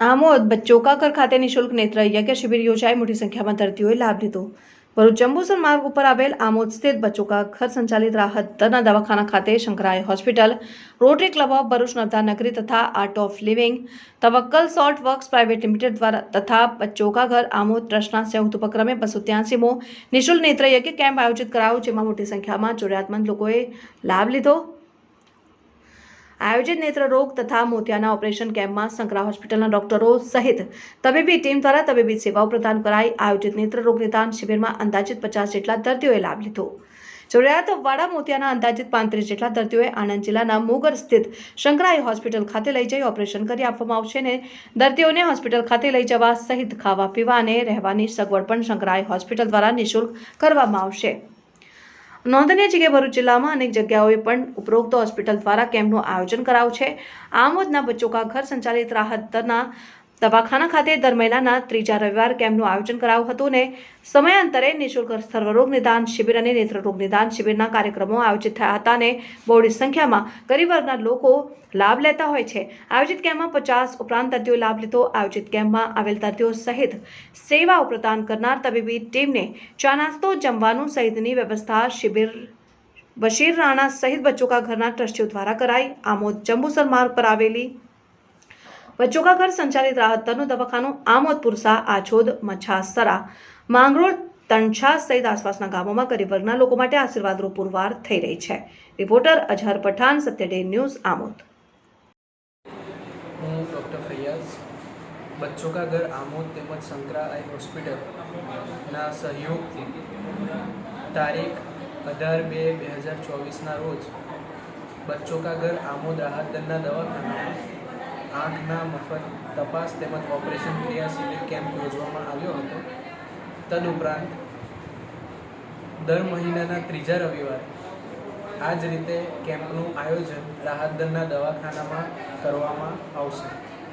આમોદ બચ્ચોકાકર ખાતે નિઃશુલ્ક નેત્ર યજ્ઞ શિબિર યોજાઈ મોટી સંખ્યામાં દર્દીઓએ લાભ લીધો. ભરૂચ જંબુસર માર્ગ ઉપર આવેલ આમોદ સ્થિત બચ્ચોકા ઘર સંચાલિત રાહત તના દવાખાના ખાતે શંકરાય hospital, Rotary Club of Bharuch નગરી તથા Art of Living Tavakkal salt works private limited દ્વારા તથા બચ્ચોકા ઘર આમોદ ટ્રસ્ટના સંયુક્ત ઉપક્રમે બસો ત્યાસીમો નિઃશુલ્ક નેત્ર યજ્ઞ કેમ્પ આયોજિત કરાયો, જેમાં મોટી સંખ્યામાં જરૂરિયાતમંદ લોકોએ લાભ લીધો. આયોજિત નેત્ર રોગ તથા મોતિયાના ઓપરેશન કેમ્પમાં સંકરા હોસ્પિટલના ડોક્ટરો સહિત તબીબી ટીમ દ્વારા તબીબી સેવાઓ પ્રદાન કરાઈ. આયોજિત નેત્ર રોગ નિદાન શિબિરમાં અંદાજિત પચાસ જેટલા દર્દીઓએ લાભ લીધો. જરૂરિયાતવાળા મોતિયાના અંદાજિત પાંત્રીસ જેટલા દર્દીઓએ આણંદ જિલ્લાના મોગર સ્થિત શંકરાઈ હોસ્પિટલ ખાતે લઈ જઈ ઓપરેશન કરી આપવામાં આવશે અને દર્દીઓને હોસ્પિટલ ખાતે લઈ જવા સહિત ખાવા પીવા અને રહેવાની સગવડ પણ શંકરાઈ હોસ્પિટલ દ્વારા નિઃશુલ્ક કરવામાં આવશે. નોંધનીય છે કે ભરૂચ જિલ્લામાં અનેક જગ્યાઓએ પણ ઉપરોક્ત હોસ્પિટલ દ્વારા કેમ્પનું આયોજન કરાયું છે. આમોદના બચ્ચોકા ઘર સંચાલિત રાહત દરના દવાખાના ખાતે દર મહિનાના ત્રીજા રવિવાર કેમ્પનું આયોજન કરાયું હતું ને સમયાંતરે નિઃશુલ્ક સર્વરોગ નિદાન શિબિર અને નેત્રરોગ નિદાન શિબિરના કાર્યક્રમો આયોજિત થયા હતા અને બહોળી સંખ્યામાં ગરીબ વર્ગના લોકો લાભ લેતા હોય છે. આયોજિત કેમ્પમાં પચાસ ઉપરાંત દર્દીઓ લાભ લીધો. આયોજિત કેમ્પમાં આવેલ દર્દીઓ સહિત સેવાઓ પ્રદાન કરનાર તબીબી ટીમને ચા નાસ્તો, જમવાનું સહિતની વ્યવસ્થા શિબિર બશીર રાણા સહિત બચ્ચોકા ઘરના ટ્રસ્ટીઓ દ્વારા કરાઈ. આમોદ જંબુસર માર્ગ પર આવેલી બચ્ચોકા ઘર સંચાલિત રાહત દરનું દવાખાનું, આમોદ, પુરસા, આછોદ મછાસરા માંગરોળ, તણછા સહિત આસપાસના ગામોમાં ગરીબ વર્ગના લોકો માટે આશીર્વાદરૂપ પુરવાર થઈ રહી છે. Reporter Azhar Pathan, Satya day news, Amod. Faiyaz બચ્ચોકા ઘર, આમોદ તેમજ સંકરા આઈ હોસ્પિટલના સહયોગથી તારીખ અઢાર બે બે હજાર ચોવીસના રોજ બચ્ચો કા ઘર, આમોદ રાહત દરના દવાખાનામાં આંખના મફત તપાસ તેમજ ઓપરેશન ક્રિયા શિબિર કેમ્પ યોજવામાં આવ્યો હતો. તદુપરાંત દર મહિનાના ત્રીજા રવિવારે આ જ રીતે કેમ્પનું આયોજન રાહત દરના દવાખાનામાં કરવામાં આવશે.